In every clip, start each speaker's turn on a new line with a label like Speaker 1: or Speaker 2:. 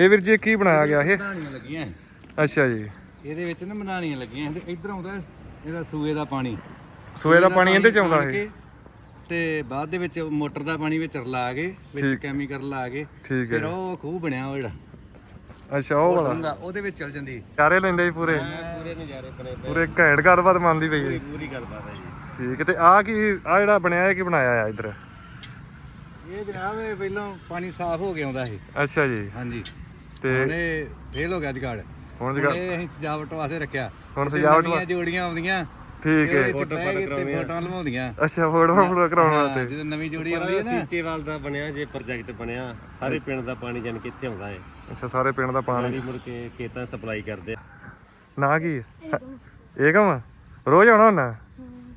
Speaker 1: ਇਹ ਵੀਰ ਜੀ ਕੀ ਬਣਾਇਆ ਗਿਆ ਇਹ?
Speaker 2: ਲੱਗੀਆਂ
Speaker 1: ਅੱਛਾ ਜੀ।
Speaker 2: ਇਹਦੇ ਵਿੱਚ ਨਾ ਮਧਾਣੀਆਂ ਲੱਗੀਆਂ ਤੇ ਇੱਧਰ ਆਉਂਦਾ ਇਹਦਾ ਸੂਏ ਦਾ ਪਾਣੀ।
Speaker 1: ਸੋਏ ਦਾ ਪਾਣੀ ਇਹਦੇ ਚ ਆਉਂਦਾ ਇਹ?
Speaker 2: ਤੇ ਬਾਅਦ ਦੇ ਵਿੱਚ ਮੋਟਰ ਦਾ ਪਾਣੀ ਵਿੱਚ ਰਲਾ ਕੇ ਵਿੱਚ। ਕੈਮੀਕਲ ਲਾ ਕੇ ਫਿਰ
Speaker 1: ਹੈ
Speaker 2: ਉਹ ਖੂਹ ਬਣਿਆ ਉਹ ਜਿਹੜਾ।
Speaker 1: ਅੱਛਾ ਉਹ ਵਾਲਾ।
Speaker 2: ਉਹਦੇ ਵਿੱਚ ਚੱਲ ਜਾਂਦੀ।
Speaker 1: ਚਾਰੇ ਲੈਂਦੇ ਜੀ ਪੂਰੇ?
Speaker 2: ਪੂਰੇ ਨਜ਼ਾਰੇ ਬਣੇ
Speaker 1: ਪੂਰੇ ਘੈਂਟ ਗੱਲਬਾਤ ਮੰਨਦੀ ਪਈ ਹੈ
Speaker 2: ਪੂਰੀ ਗੱਲਬਾਤ ਹੈ ਜੀ।
Speaker 1: ਠੀਕ ਹੈ ਤੇ ਆ ਕੀ ਆ ਜਿਹੜਾ ਬਣਿਆ ਇਹ ਕੀ ਬਣਾਇਆ ਆ ਇੱਧਰ?
Speaker 2: ਇਹ ਜਨਾਬ ਇਹ ਪਹਿਲਾਂ ਪਾਣੀ ਸਾਫ਼ ਹੋ ਕੇ ਆਉਂਦਾ ਸੀ
Speaker 1: ਅੱਛਾ ਜੀ।
Speaker 2: ਹਾਂਜੀ।
Speaker 1: ਤੇ
Speaker 2: ਹੁਣ ਇਹ ਫੇਲ ਹੋ ਗਿਆ ਜਗਾੜ।
Speaker 1: ਹੁਣ
Speaker 2: ਹੁਣ
Speaker 1: ਜਗਾ
Speaker 2: ਇਹ ਅਸੀਂ ਸਜਾਵਟ ਵਾਸਤੇ ਰੱਖਿਆ।
Speaker 1: ਹੁਣ ਸਜਾਵਟ
Speaker 2: ਨਵੀਆਂ ਜੋੜੀਆਂ ਆਉਂਦੀਆਂ।
Speaker 1: ਠੀਕ ਹੈ।
Speaker 2: ਇੱਥੇ ਫੋਟੋਆਂ ਲਵਾਉਂਦੀਆਂ।
Speaker 1: ਅੱਛਾ ਫੋਟੋ ਫੋਟੋ ਕਰਾਉਣ ਵਾਸਤੇ।
Speaker 2: ਜਦੋਂ ਨਵੀਂ ਜੋੜੀ ਆਉਂਦੀ ਹੈ ਨਾ।
Speaker 3: ਸੀਚੇਵਾਲ ਦਾ ਬਣਿਆ ਜੇ ਪ੍ਰੋਜੈਕਟ ਬਣਿਆ ਸਾਰੇ ਪਿੰਡ ਦਾ ਪਾਣੀ ਜਾਨ ਕਿੱਥੇ ਆਉਂਦਾ ਹੈ।
Speaker 1: ਅੱਛਾ ਸਾਰੇ ਪਿੰਡ ਦਾ ਪਾਣੀ।
Speaker 3: ਮੁੜ ਕੇ ਖੇਤਾਂ ਸਪਲਾਈ ਕਰਦੇ।
Speaker 1: ਨਾ ਕੀ? ਹੈ? ਏਕਮ ਰੋਜ਼ ਆਉਣਾ ਹੁੰਦਾ?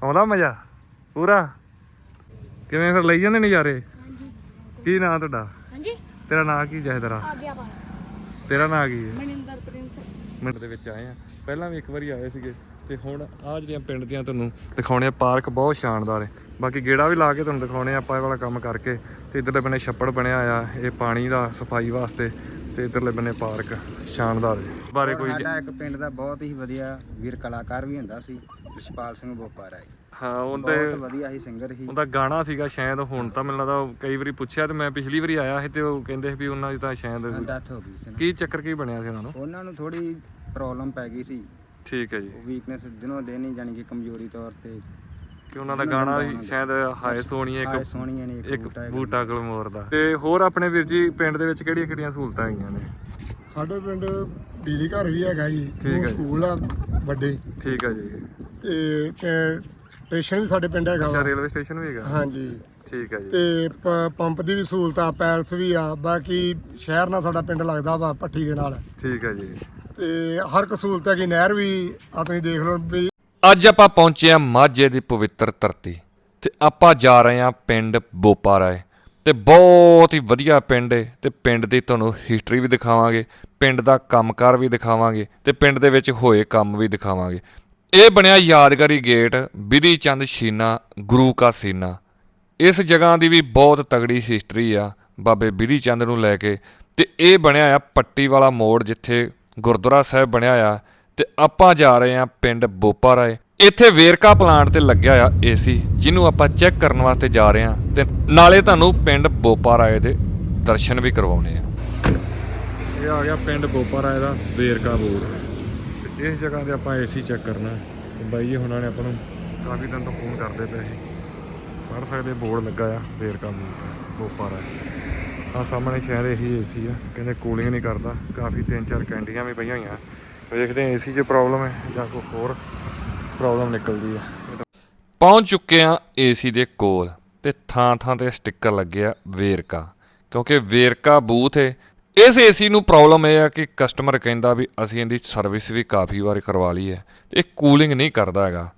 Speaker 1: ਆਉਂਦਾ ਮਜ਼ਾ? ਪੂਰਾ? ਕਿਵੇਂ ਫਿਰ ਲਈ ਜਾਂਦੇ ਨਜ਼ਾਰੇ? ਕੀ ਨਾਂ ਤੁਹਾਡਾ?
Speaker 4: ਹਾਂਜੀ।
Speaker 1: ਤੇਰਾ ਨਾਂ ਕੀ ਜਹਦਰਾ
Speaker 4: ਆਗਿਆ ਪਾਣਾ।
Speaker 1: ਤੇਰਾ ਨਾਂ ਕੀ ਹੈ?
Speaker 4: ਮਨਿੰਦਰ ਪ੍ਰਿੰਸ।
Speaker 1: ਮਿੰਟ ਦੇ ਵਿੱਚ ਆਏ ਆ। ਪਹਿਲਾਂ ਵੀ ਇੱਕ ਵਾਰੀ ਆਏ ਸੀਗੇ ਤੇ ਹੁਣ ਆ ਜਿਹੜੀਆਂ ਪਿੰਡ ਦੀਆਂ ਤੁਹਾਨੂੰ ਦਿਖਾਉਣੇ ਆ ਪਾਰਕ ਬਹੁਤ ਸ਼ਾਨਦਾਰ ਹੈ। ਬਾਕੀ ਗੇੜਾ ਵੀ ਲਾ ਕੇ ਤੁਹਾਨੂੰ ਦਿਖਾਉਣੇ ਆ ਆਪਾਂ ਇਹ ਵਾਲਾ ਕੰਮ ਕਰਕੇ। ਤੇ ਇਧਰਲੇ ਬੰਨੇ ਛੱਪੜ ਬਣਿਆ ਆ ਇਹ ਪਾਣੀ ਦਾ ਸਫ਼ਾਈ ਵਾਸਤੇ ਤੇ ਇਧਰਲੇ ਬੰਨੇ ਪਾਰਕ ਸ਼ਾਨਦਾਰ ਹੈ। ਬਾਰੇ ਕੋਈ
Speaker 5: ਸਾਡਾ ਇੱਕ ਪਿੰਡ ਦਾ ਬਹੁਤ ਹੀ ਵਧੀਆ ਵੀਰ ਕਲਾਕਾਰ ਵੀ ਹੁੰਦਾ ਸੀ ਰਿਸ਼ਪਾਲ ਸਿੰਘ ਬੋਪਾਰਾ ਜੀ
Speaker 1: ਹਾਂ ਉਹਦੇ
Speaker 5: ਬਹੁਤ ਵਧੀਆ ਹੀ ਸਿੰਗਰ ਸੀ
Speaker 1: ਉਹਦਾ ਗਾਣਾ ਸੀਗਾ ਸ਼ਾਇਦ ਹੁਣ ਤਾਂ ਮੈਨੂੰ ਲੱਗਦਾ ਕਈ ਵਾਰੀ ਪੁੱਛਿਆ ਤੇ ਮੈਂ ਪਿਛਲੀ ਵਾਰੀ ਆਇਆ ਸੀ ਤੇ ਉਹ ਕਹਿੰਦੇ ਸੀ ਵੀ ਉਹਨਾਂ ਦੀ ਤਾਂ ਸ਼ਾਇਦ
Speaker 5: ਡੈਥ ਹੋ ਗਈ ਸੀ।
Speaker 1: ਕੀ ਚੱਕਰ ਕੀ ਬਣਿਆ ਸੀ ਉਹਨਾਂ ਨੂੰ?
Speaker 5: ਉਹਨਾਂ ਨੂੰ ਥੋੜੀ ਪ੍ਰੋਬਲਮ ਪੈ ਗਈ ਸੀ।
Speaker 1: ਠੀਕ ਹੈ ਜੀ।
Speaker 5: ਉਹ ਵੀਕਨੈਸ ਦਿਨੋਂ ਦਿਨ ਹੀ ਜਾਨੀ ਕਿ ਕਮਜ਼ੋਰੀ ਤੌਰ ਤੇ
Speaker 1: ਕਿ ਉਹਨਾਂ ਦਾ ਗਾਣਾ ਸੀ ਸ਼ਾਇਦ ਹਾਏ ਸੋਹਣੀਏ
Speaker 5: ਆਏ
Speaker 1: ਇੱਕ ਇੱਕ
Speaker 5: ਬੂਟਾ।
Speaker 1: ਬੂਟਾ ਗਲਮੋਰ ਦਾ। ਤੇ ਹੋਰ ਆਪਣੇ ਵੀਰ ਜੀ ਪਿੰਡ ਦੇ ਵਿੱਚ ਕਿਹੜੀਆਂ ਕਿਹੜੀਆਂ ਸਹੂਲਤਾਂ ਹੈਗੀਆਂ ਨੇ?
Speaker 6: ਸਾਡੇ ਪਿੰਡ ਬਿਜਲੀ ਘਰ ਵੀ ਹੈਗਾ ਜੀ। ਸਕੂਲ ਆ ਵੱਡੇ।
Speaker 1: ਠੀਕ ਹੈ ਜੀ।
Speaker 6: ਤੇ ਸਟੇਸ਼ਨ ਵੀ ਸਾਡੇ ਪਿੰਡ ਹੈਗਾ
Speaker 1: ਅੱਛਾ
Speaker 6: ਵਾ।
Speaker 1: ਰੇਲਵੇ ਸਟੇਸ਼ਨ ਵੀ ਹੈਗਾ।
Speaker 6: ਹਾਂਜੀ।
Speaker 1: ਠੀਕ ਹੈ ਜੀ।
Speaker 6: ਤੇ ਪ- ਪੰਪ ਦੀ ਵੀ ਸਹੂਲਤ ਆ ਪੈਲਸ ਵੀ ਆ ਬਾਕੀ ਸ਼ਹਿਰ ਨਾਲ ਸਾਡਾ ਪਿੰਡ ਲੱਗਦਾ ਵਾ ਪੱਠੀ ਦੇ ਨਾਲ।
Speaker 1: ਠੀਕ ਹੈ ਜੀ।
Speaker 6: ਤੇ ਹਰ ਇੱਕ ਸਹੂਲਤ ਹੈਗੀ ਨਹਿਰ ਵੀ ਆ ਤੁਸੀਂ ਦੇਖ ਲਓ ਵੀ
Speaker 7: ਅੱਜ ਆਪਾਂ ਪਹੁੰਚੇ ਹਾਂ ਮਾਝੇ ਦੀ ਪਵਿੱਤਰ ਧਰਤੀ ਤੇ ਆਪਾਂ ਜਾ ਰਹੇ ਹਾਂ ਪਿੰਡ ਬੋਪਾਰਾਏ। ਤੇ ਬਹੁਤ ਹੀ ਵਧੀਆ ਪਿੰਡ ਹੈ ਤੇ ਪਿੰਡ ਦੀ ਤੁਹਾਨੂੰ ਹਿਸਟਰੀ ਵੀ ਦਿਖਾਵਾਂਗੇ ਪਿੰਡ ਦਾ ਕੰਮਕਾਰ ਵੀ ਦਿਖਾਵਾਂਗੇ ਤੇ ਪਿੰਡ ਦੇ ਵਿੱਚ ਹੋਏ ਕੰਮ ਵੀ ਦਿਖਾਵਾਂਗੇ। ਇਹ ਬਣਿਆ ਯਾਦਗਾਰੀ ਗੇਟ, ਬਿਧੀ ਚੰਦ ਸ਼ੀਨਾ ਗੁਰੂ ਕਾ ਸੀਨਾ। ਇਸ ਜਗ੍ਹਾ ਦੀ ਵੀ ਬਹੁਤ ਤਗੜੀ ਹਿਸਟਰੀ ਆ ਬਾਬੇ ਬਿਧੀ ਚੰਦ ਨੂੰ ਲੈ ਕੇ ਤੇ ਇਹ ਬਣਿਆ ਆ ਪੱਟੀ ਵਾਲਾ ਮੋੜ ਜਿੱਥੇ ਗੁਰਦੁਆਰਾ ਸਾਹਿਬ ਬਣਿਆ ਆ ਤੇ ਆਪਾਂ ਜਾ ਰਹੇ ਆ ਪਿੰਡ ਬੋਪਾ ਰਾਏ ਇੱਥੇ ਵੇਰਕਾ ਪਲਾਂਟ ਤੇ ਲੱਗਿਆ ਆ ਏਸੀ, ਜਿਹਨੂੰ ਆਪਾਂ ਚੈੱਕ ਕਰਨ ਵਾਸਤੇ ਜਾ ਰਹੇ ਆ ਤੇ ਨਾਲੇ ਤੁਹਾਨੂੰ ਪਿੰਡ ਬੋਪਾ ਰਾਏ ਦੇ ਦਰਸ਼ਨ ਵੀ ਕਰਵਾਉਣੇ ਆ।
Speaker 1: ਇਹ ਆ ਗਿਆ ਪਿੰਡ ਬੋਪਾ ਰਾਏ ਦਾ ਵੇਰਕਾ ਬੋਰ ਇਸ ਜਗ੍ਹਾ ਤੇ ਆਪਾਂ ਏਸੀ ਚੈੱਕ ਕਰਨਾ। ਤੇ ਬਾਈ ਜੀ ਹੁਣਾਂ ਨੇ ਆਪਾਂ ਨੂੰ ਕਾਫੀ ਦਿਨ ਤੋਂ ਫੋਨ ਕਰਦੇ ਪਏ ਸੀ। ਪੜ ਸਕਦੇ ਬੋਰਡ ਲੱਗਾ ਆ ਵੇਰਕਾ ਬੋਰ ਬੋਪਾਰਾਏ ਆ ਸਾਹਮਣੇ ਸ਼ਹਿਰ ਇਹੀ ਏਸੀ ਆ, ਕਹਿੰਦੇ ਕੂਲਿੰਗ ਨਹੀਂ ਕਰਦਾ। ਕਾਫੀ ਤਿੰਨ ਚਾਰ ਕੈਂਡੀਆਂ ਵੀ ਪਈਆਂ ਹੋਈਆਂ। ਵੇਖਦੇ ਆ ਏਸੀ 'ਚ ਪ੍ਰੋਬਲਮ ਹੈ ਜਾਂ ਕੋਈ ਹੋਰ ਪ੍ਰੋਬਲਮ ਨਿਕਲਦੀ ਆ।
Speaker 7: ਪਹੁੰਚ ਚੁੱਕੇ ਆ ਏਸੀ ਦੇ ਕੋਲ ਤੇ ਥਾਂ ਥਾਂ ਤੇ ਸਟicker ਲੱਗਿਆ ਵੇਰਕਾ। ਕਿਉਂਕਿ ਵੇਰਕਾ ਬੂਥ ਹੈ ਇਸ ਏਸੀ ਨੂੰ ਪ੍ਰੋਬਲਮ ਇਹ ਆ ਕਿ ਕਸਟਮਰ ਕਹਿੰਦਾ ਵੀ ਅਸੀਂ ਇਹਦੀ ਸਰਵਿਸ ਵੀ ਕਾਫੀ ਵਾਰ ਕਰਵਾ ਲਈ ਹੈ ਤੇ ਇਹ ਕੂਲਿੰਗ ਨਹੀਂ ਕਰਦਾ ਹੈਗਾ।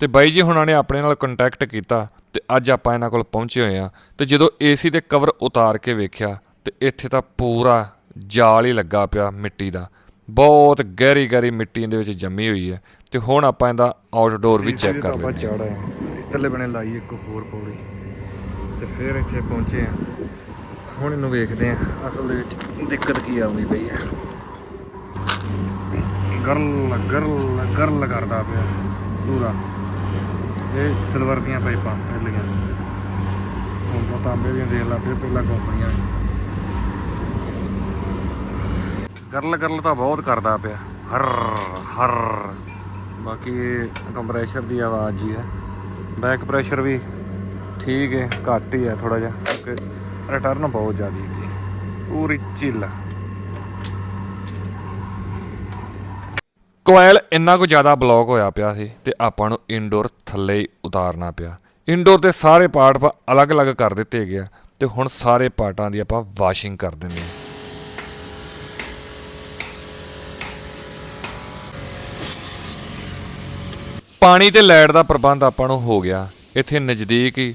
Speaker 7: ਤੇ ਬਾਈ ਜੀ ਹੁਣਾਂ ਨੇ ਆਪਣੇ ਨਾਲ ਕੰਟੈਕਟ ਕੀਤਾ ਤੇ ਅੱਜ ਆਪਾਂ ਇਹਨਾਂ ਕੋਲ ਪਹੁੰਚੇ ਹੋਏ ਆ ਤੇ ਜਦੋਂ ਏਸੀ ਦੇ ਕਵਰ ਉਤਾਰ ਕੇ ਵੇਖਿਆ ਤੇ ਇੱਥੇ ਤਾਂ ਪੂਰਾ ਜਾਲ ਹੀ ਲੱਗਾ ਪਿਆ ਮਿੱਟੀ ਦਾ। ਬਹੁਤ ਗਹਿਰੀ ਗਹਿਰੀ ਮਿੱਟੀ ਇਹਦੇ ਵਿੱਚ ਜੰਮੀ ਹੋਈ ਹੈ ਤੇ ਹੁਣ ਆਪਾਂ ਇਹਦਾ ਆਊਟਡੋਰ ਵੀ ਚੈੱਕ ਕਰ ਲੈਂਦੇ ਹਾਂ।
Speaker 1: ਇੱਧਰਲੇ ਬਣੇ ਲਾਈ ਇੱਕ ਹੋਰ ਪੌੜੀ ਤੇ ਫਿਰ ਇੱਥੇ ਪਹੁੰਚੇ ਆ ਹੁਣ ਇਹਨੂੰ ਵੇਖਦੇ ਆ ਅਸਲ ਦੇ ਵਿੱਚ ਦਿੱਕਤ ਕੀ ਆਉਂਦੀ ਪਈ ਹੈ। ਗਰਲ ਗਰਲ ਗਰਲ ਕਰਦਾ ਪਿਆ, ਪੂਰਾ। ਇਹ ਸਿਲਵਰ ਦੀਆਂ ਪਾਈਪਾਂ, ਪਹਿਲੀਆਂ। ਹੁਣ ਤਾਂ ਤਾਂਬੇ ਦੀਆਂ ਦੇਖ ਲਾ ਪਿਆ ਪਹਿਲਾਂ ਕੰਪਨੀਆਂ। ਗਰਲ ਗਰਲ ਤਾਂ ਬਹੁਤ ਕਰਦਾ ਪਿਆ। ਹਰ ਹਰ ਬਾਕੀ ਕੰਪਰੈਸ਼ਰ ਦੀ ਆਵਾਜ਼ ਹੀ ਹੈ। ਬੈਕ ਪ੍ਰੈਸ਼ਰ ਵੀ ਠੀਕ ਹੈ, ਘੱਟ ਹੀ ਹੈ ਥੋੜਾ ਜਿਹਾ ਰਿਟਰਨ ਬਹੁਤ ਜ਼ਿਆਦਾ ਹੈ ਪੂਰੀ ਚਿੱਲ
Speaker 7: ਕੋਇਲ, ਇੰਨਾ ਕੁ ਜ਼ਿਆਦਾ ਬਲੌਕ ਹੋਇਆ ਪਿਆ ਸੀ ਤੇ ਆਪਾਂ ਨੂੰ ਇਨਡੋਰ ਥੱਲੇ ਹੀ ਉਤਾਰਨਾ ਪਿਆ। ਇਨਡੋਰ ਦੇ ਸਾਰੇ ਪਾਰਟ ਆਪਾਂ ਅਲੱਗ-ਅਲੱਗ ਕਰ ਦਿੱਤੇ ਗਿਆ ਤੇ ਹੁਣ ਸਾਰੇ ਪਾਰਟਾਂ ਦੀ ਆਪਾਂ ਵਾਸ਼ਿੰਗ ਕਰ ਦਿੰਦੇ ਹਾਂ ਪਾਣੀ ਤੇ ਲਾਈਟ ਦਾ ਪ੍ਰਬੰਧ ਆਪਾਂ ਨੂੰ ਹੋ ਗਿਆ। ਇੱਥੇ ਨਜ਼ਦੀਕ ਹੀ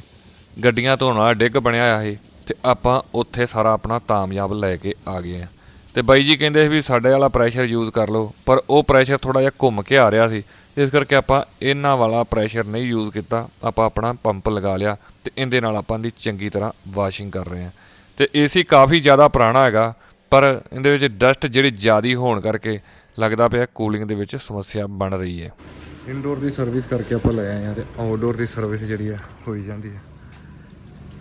Speaker 7: ਗੱਡੀਆਂ ਧੋਣ ਵਾਲਾ ਡਿੱਗ ਬਣਿਆ ਹੋਇਆ ਸੀ। ਤੇ ਆਪਾਂ ਉੱਥੇ ਸਾਰਾ ਆਪਣਾ ਤਾਮਯਾਬ ਲੈ ਕੇ ਆ ਗਏ ਆ। ਤੇ ਬਾਈ ਜੀ ਕਹਿੰਦੇ ਸੀ ਵੀ ਸਾਡੇ ਵਾਲਾ ਪ੍ਰੈਸ਼ਰ ਯੂਜ਼ ਕਰ ਲਓ, ਪਰ ਉਹ ਪ੍ਰੈਸ਼ਰ ਥੋੜਾ ਜਿਹਾ ਘੁੰਮ ਕੇ ਆ ਰਿਹਾ ਸੀ। ਇਸ ਕਰਕੇ ਆਪਾਂ ਇਹਨਾਂ ਵਾਲਾ ਪ੍ਰੈਸ਼ਰ ਨਹੀਂ ਯੂਜ਼ ਕੀਤਾ, ਆਪਾਂ ਆਪਣਾ ਪੰਪ ਲਗਾ ਲਿਆ ਤੇ ਇਹਦੇ ਨਾਲ ਆਪਾਂ ਦੀ ਚੰਗੀ ਤਰ੍ਹਾਂ ਵਾਸ਼ਿੰਗ ਕਰ ਰਹੇ ਹਾਂ ਤੇ ਏਸੀ ਕਾਫੀ ਜ਼ਿਆਦਾ ਪੁਰਾਣਾ ਹੈਗਾ, ਪਰ ਇਹਦੇ ਵਿੱਚ ਡਸਟ ਜਿਹੜੀ ਜ਼ਿਆਦੀ ਹੋਣ ਕਰਕੇ ਲੱਗਦਾ ਪਿਆ ਕੂਲਿੰਗ ਦੇ ਵਿੱਚ ਸਮੱਸਿਆ ਬਣ ਰਹੀ ਹੈ।
Speaker 1: ਇਨਡੋਰ ਦੀ ਸਰਵਿਸ ਕਰਕੇ ਆਪਾਂ ਲੈ ਆਏ ਆ ਤੇ ਆਊਟਡੋਰ ਦੀ ਸਰਵਿਸ ਜਿਹੜੀ ਆ ਹੋਈ ਜਾਂਦੀ ਹੈ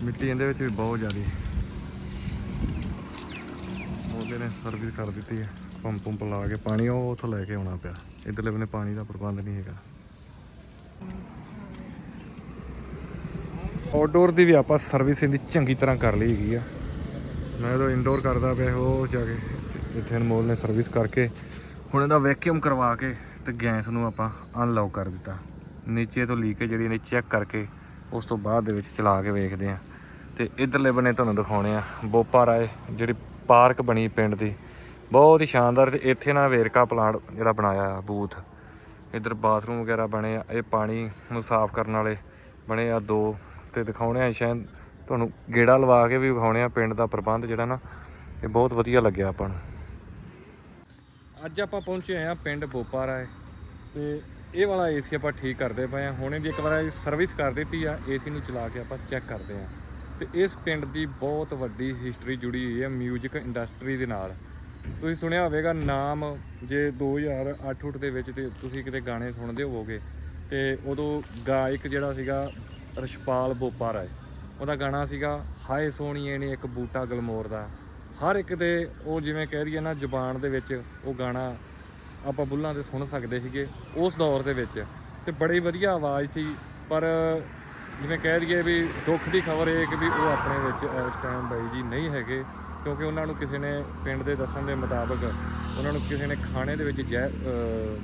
Speaker 1: ਮਿੱਟੀ ਇਹਦੇ ਵਿੱਚ ਵੀ ਬਹੁਤ ਜ਼ਿਆਦੀ। ਉਹਦੇ ਨੇ ਸਰਵਿਸ ਕਰ ਦਿੱਤੀ ਹੈ ਪੰਪ ਪੰਪ ਲਾ ਕੇ ਪਾਣੀ ਉਹ ਉੱਥੋਂ ਲੈ ਕੇ ਆਉਣਾ ਪਿਆ। ਇਧਰਲੇ ਬੰਨੇ ਪਾਣੀ ਦਾ ਪ੍ਰਬੰਧ ਨਹੀਂ ਹੈਗਾ। ਆਊਟਡੋਰ ਦੀ ਵੀ ਆਪਾਂ ਸਰਵਿਸ ਇਹਦੀ ਚੰਗੀ ਤਰ੍ਹਾਂ ਕਰ ਲਈ ਹੈਗੀ ਆ। ਮੈਂ ਜਦੋਂ ਇਨਡੋਰ ਕਰਦਾ ਪਿਆ ਉਹ ਜਾ ਕੇ, ਇੱਥੇ ਅਨਮੋਲ ਨੇ ਸਰਵਿਸ ਕਰਕੇ ਹੁਣ ਇਹਦਾ ਵੈਕਿਊਮ ਕਰਵਾ ਕੇ ਤੇ ਗੈਸ ਨੂੰ ਆਪਾਂ ਅਨਲੌਕ ਕਰ ਦਿੱਤਾ। ਨੀਚੇ ਤੋਂ ਲੀਕੇਜ ਜਿਹੜੀ ਇਹਨੇ ਚੈੱਕ ਕਰਕੇ ਉਸ ਤੋਂ ਬਾਅਦ ਦੇ ਵਿੱਚ ਚਲਾ ਕੇ ਵੇਖਦੇ ਆ। ਤੇ ਇਧਰਲੇ ਬੰਨੇ ਤੁਹਾਨੂੰ ਦਿਖਾਉਣੇ ਆ। ਬੋਪਾ ਰਾਏ, ਜਿਹੜੀ ਪਾਰਕ ਬਣੀ ਪਿੰਡ ਦੀ। ਬਹੁਤ ਹੀ ਸ਼ਾਨਦਾਰ ਤੇ ਇੱਥੇ ਨਾ ਵੇਰਕਾ ਪਲਾਂਟ ਜਿਹੜਾ ਬਣਾਇਆ ਬੂਥ। ਇੱਧਰ ਬਾਥਰੂਮ ਵਗੈਰਾ ਬਣੇ ਆ, ਇਹ ਪਾਣੀ ਨੂੰ ਸਾਫ਼ ਕਰਨ ਵਾਲੇ ਬਣੇ ਆ ਦੋ। ਤੇ ਦਿਖਾਉਣੇ ਆ ਸ਼ਾਇਦ ਤੁਹਾਨੂੰ ਗੇੜਾ ਲਵਾ ਕੇ ਵੀ ਵਿਖਾਉਣੇ ਆ ਪਿੰਡ ਦਾ ਪ੍ਰਬੰਧ ਜਿਹੜਾ ਨਾ, ਇਹ ਬਹੁਤ ਵਧੀਆ ਲੱਗਿਆ ਆਪਾਂ ਨੂੰ। ਅੱਜ ਆਪਾਂ ਪਹੁੰਚੇ ਹੋਏ ਆ ਪਿੰਡ ਬੋਪਾ ਰਾਏ। ਤੇ ਇਹ ਵਾਲਾ ਏਸੀ ਆਪਾਂ ਠੀਕ ਕਰਦੇ ਪਏ ਆ। ਹੁਣੇ ਦੀ ਇੱਕ ਵਾਰ ਸਰਵਿਸ ਕਰ ਦਿੱਤੀ ਆ, ਏਸੀ ਨੂੰ ਚਲਾ ਕੇ ਆਪਾਂ ਚੈੱਕ ਕਰਦੇ ਆ। ਤੇ ਇਸ ਪਿੰਡ ਦੀ ਬਹੁਤ ਵੱਡੀ ਹਿਸਟਰੀ ਜੁੜੀ ਹੋਈ ਹੈ 뮤직 ਇੰਡਸਟਰੀ ਦੇ ਨਾਲ। ਤੁਸੀਂ ਸੁਣਿਆ ਹੋਵੇਗਾ ਨਾਮ, ਜੇ 2008-8 ਦੇ ਵਿੱਚ ਤੇ ਤੁਸੀਂ ਕਿਤੇ ਗਾਣੇ ਸੁਣਦੇ ਹੋਵੋਗੇ, ਤੇ ਉਦੋਂ ਗਾਇਕ ਜਿਹੜਾ ਸੀਗਾ ਰਸ਼ਪਾਲ ਬੋਪਾ ਰਾਏ। ਉਹਦਾ ਗਾਣਾ ਸੀਗਾ, ਹਾਏ ਸੋਹਣੀਏ ਨੇ ਇੱਕ ਬੂਟਾ ਗਲਮੋਰ ਦਾ। ਹਰ ਇੱਕ ਦੇ, ਉਹ ਜਿਵੇਂ ਕਹਿ ਦਈਏ ਨਾ ਜ਼ੁਬਾਨ ਦੇ ਵਿੱਚ ਉਹ ਗਾਣਾ ਆਪਾਂ ਬੁੱਲਾਂ ਤੇ ਸੁਣ ਸਕਦੇ ਸੀਗੇ ਉਸ ਦੌਰ ਦੇ ਵਿੱਚ। ਤੇ ਬੜੀ ਵਧੀਆ ਆਵਾਜ਼ ਸੀ, ਪਰ ਜਿਵੇਂ ਕਹਿ ਦਈਏ ਵੀ ਦੁੱਖ ਦੀ ਖਬਰ ਇਹ ਕਿ ਵੀ ਉਹ ਆਪਣੇ ਵਿੱਚ ਇਸ ਟਾਈਮ ਬਾਈ ਜੀ ਨਹੀਂ ਹੈਗੇ, ਕਿਉਂਕਿ ਉਹਨਾਂ ਨੂੰ ਕਿਸੇ ਨੇ ਪਿੰਡ ਦੇ ਦੱਸਣ ਦੇ ਮੁਤਾਬਕ ਉਹਨਾਂ ਨੂੰ ਕਿਸੇ ਨੇ ਖਾਣੇ ਦੇ ਵਿੱਚ ਜ਼ਹਿਰ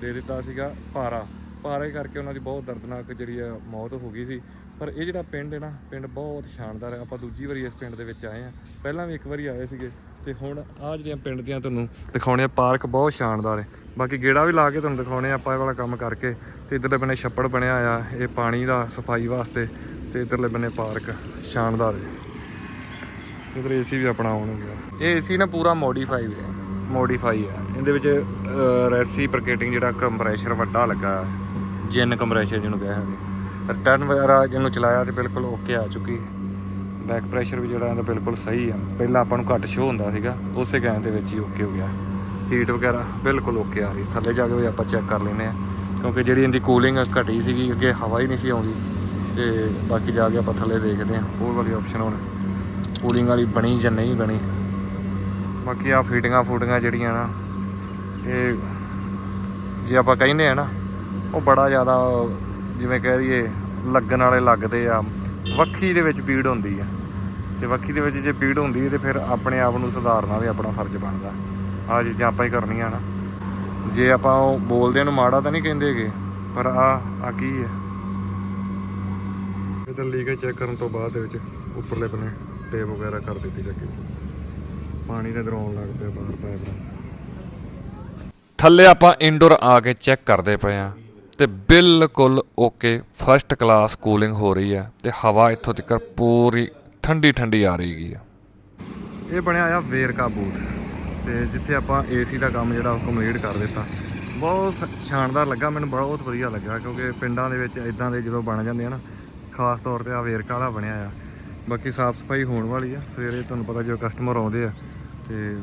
Speaker 1: ਦੇ ਦਿੱਤਾ ਸੀਗਾ ਪਾਰਾ। ਪਾਰੇ ਕਰਕੇ ਉਹਨਾਂ ਦੀ ਬਹੁਤ ਦਰਦਨਾਕ ਜਿਹੜੀ ਆ ਮੌਤ ਹੋ ਗਈ ਸੀ। ਪਰ ਇਹ ਜਿਹੜਾ ਪਿੰਡ ਹੈ ਨਾ, ਪਿੰਡ ਬਹੁਤ ਸ਼ਾਨਦਾਰ ਹੈ। ਆਪਾਂ ਦੂਜੀ ਵਾਰੀ ਇਸ ਪਿੰਡ ਦੇ ਵਿੱਚ ਆਏ ਆ ਪਹਿਲਾਂ ਵੀ ਇੱਕ ਵਾਰੀ ਆਏ ਸੀਗੇ। ਤੇ ਹੁਣ ਆ ਜਿਹੜੀਆਂ ਪਿੰਡ ਦੀਆਂ ਤੁਹਾਨੂੰ ਦਿਖਾਉਣੇ ਆ, ਪਾਰਕ ਬਹੁਤ ਸ਼ਾਨਦਾਰ ਹੈ। ਬਾਕੀ ਗੇੜਾ ਵੀ ਲਾ ਕੇ ਤੁਹਾਨੂੰ ਦਿਖਾਉਣੇ ਆ ਆਪਾਂ ਇਹ ਵਾਲਾ ਕੰਮ ਕਰਕੇ। ਤੇ ਇਧਰਲੇ ਬੰਨੇ ਛੱਪੜ ਬਣਿਆ ਆ, ਇਹ ਪਾਣੀ ਦਾ ਸਫ਼ਾਈ ਵਾਸਤੇ। ਤੇ ਇਧਰਲੇ ਬੰਨੇ ਪਾਰਕ ਸ਼ਾਨਦਾਰ ਹੈ। ਇਧਰ ਏਸੀ ਵੀ ਆਪਣਾ ਆਉਣ ਗਿਆ। ਇਹ ਏਸੀ ਨਾ ਪੂਰਾ ਮੋਡੀਫਾਈ ਹੈ ਮੋਡੀਫਾਈ ਆ ਇਹਦੇ ਵਿੱਚ ਰੈਸੀ ਰੈਸੀਪਰਕੇਟਿੰਗ ਜਿਹੜਾ ਕੰਪਰੈਸ਼ਰ ਵੱਡਾ ਲੱਗਾ ਜਿੰਨ ਕੰਪਰੈਸ਼ਰ ਜਿਹਨੂੰ ਕਿਹਾ ਹੈ ਰਿਟਰਨ ਵਗੈਰਾ ਜਿਹਨੂੰ ਚਲਾਇਆ ਤੇ ਬਿਲਕੁਲ ਓਕੇ ਆ ਚੁੱਕੀ। ਬੈਕ ਪ੍ਰੈਸ਼ਰ ਵੀ ਜਿਹੜਾ ਇਹਦਾ ਬਿਲਕੁਲ ਸਹੀ ਆ। ਪਹਿਲਾਂ ਆਪਾਂ ਨੂੰ ਘੱਟ ਸ਼ੋ ਹੁੰਦਾ ਸੀਗਾ, ਉਸੇ ਗੈਂ ਦੇ ਵਿੱਚ ਹੀ ਓਕੇ ਹੋ ਗਿਆ। ਹੀਟ ਵਗੈਰਾ ਬਿਲਕੁਲ ਓਕੇ ਆ ਰਹੀ ਥੱਲੇ ਜਾ ਕੇ ਵੀ ਆਪਾਂ ਚੈੱਕ ਕਰ ਲੈਨੇ ਆ। ਕਿਉਂਕਿ ਜਿਹੜੀ ਇਹਦੀ ਕੂਲਿੰਗ ਘਟੀ ਸੀਗੀ, ਅੱਗੇ ਹਵਾ ਹੀ ਨਹੀਂ ਸੀ ਆਉਂਦੀ। ਤੇ ਬਾਕੀ ਜਾ ਕੇ ਆਪਾਂ ਥੱਲੇ ਦੇਖਦੇ ਆ। ਉਹ ਵਾਲੀ ਆਪਸ਼ਨ ਹੁਣ ਕੂਲਿੰਗ ਵਾਲੀ ਬਣੀ ਜਾਂ ਨਹੀਂ ਬਣੀ। ਬਾਕੀ ਆ ਫੀਟਿੰਗਾਂ ਫੂਟਿੰਗਾਂ ਜਿਹੜੀਆਂ ਨਾ, ਇਹ ਜੇ ਆਪਾਂ ਕਹਿੰਦੇ ਆ ਨਾ, ਉਹ ਬੜਾ ਜ਼ਿਆਦਾ, ਜਿਵੇਂ ਕਹਿ ਦਈਏ, ਲੱਗਣ ਵਾਲੇ ਲੱਗਦੇ ਆ। ਵੱਖੀ ਦੇ ਵਿੱਚ ਪੀੜ ਹੁੰਦੀ ਆ। ਤੇ ਵੱਖੀ ਦੇ ਵਿੱਚ ਜੇ ਪੀੜ ਹੁੰਦੀ ਹੈ ਤੇ ਫਿਰ ਆਪਣੇ ਆਪ ਨੂੰ ਸੁਧਾਰਨਾ ਵੀ ਆਪਣਾ ਫਰਜ਼ ਬਣਦਾ। ਆ ਚੀਜ਼ਾਂ ਆਪਾਂ ਹੀ ਕਰਨੀਆਂ ਨਾ। ਜੇ ਆਪਾਂ ਉਹ ਬੋਲਦਿਆਂ ਨੂੰ ਮਾੜਾ ਤਾਂ ਨਹੀਂ ਕਹਿੰਦੇ ਪਰ ਆ ਆ ਕੀ ਹੈ ਇਧਰ ਲੀਕ ਚੈੱਕ ਕਰਨ ਤੋਂ ਬਾਅਦ ਦੇ ਵਿੱਚ ਉੱਪਰਲੇ ਬੰਨੇ ਟੇਪ ਵਗੈਰਾ ਕਰ ਦਿੱਤੀ ਚੱਕੀ। ਪਾਣੀ ਦੇ ਦਰੋਂ ਲੱਗ ਪਿਆ ਬਾਹਰ ਪਾਇਪ
Speaker 7: ਥੱਲੇ ਆਪਾਂ ਇਨਡੋਰ ਆ ਕੇ ਚੈੱਕ ਕਰਦੇ ਪਏ ਆ। ਤੇ ਬਿਲਕੁਲ ਓਕੇ ਫਸਟ ਕਲਾਸ ਕੂਲਿੰਗ ਹੋ ਰਹੀ ਹੈ ਤੇ ਹਵਾ ਇੱਥੋਂ ਤੱਕ ਪੂਰੀ ਠੰਡੀ ਠੰਡੀ ਆ ਰਹੀ ਹੈਗੀ ਆ
Speaker 1: ਇਹ ਬਣਿਆ ਆ ਵੇਰਕਾ ਬੂਥ ਤੇ ਜਿੱਥੇ ਆਪਾਂ ਏਸੀ ਦਾ ਕੰਮ ਜਿਹੜਾ ਉਹ ਕੰਪਲੀਟ ਕਰ ਦਿੱਤਾ। ਬਹੁਤ ਸ਼ਾਨਦਾਰ ਲੱਗਾ, ਮੈਨੂੰ ਬਹੁਤ ਵਧੀਆ ਲੱਗਾ ਕਿਉਂਕਿ ਪਿੰਡਾਂ ਦੇ ਵਿੱਚ ਇਦਾਂ ਦੇ ਜਦੋਂ ਬਣ ਜਾਂਦੇ ਆ ਨਾ, ਖਾਸ ਤੌਰ ਤੇ ਆ ਵੇਰਕਾ ਵਾਲਾ ਬਣਿਆ ਆ। ਬਾਕੀ ਸਾਫ਼ ਸਫ਼ਾਈ ਹੋਣ ਵਾਲੀ ਆ, ਸਵੇਰੇ ਤੁਹਾਨੂੰ ਪਤਾ ਜਦੋਂ ਕਸਟਮਰ ਆਉਂਦੇ ਆ ਤੇ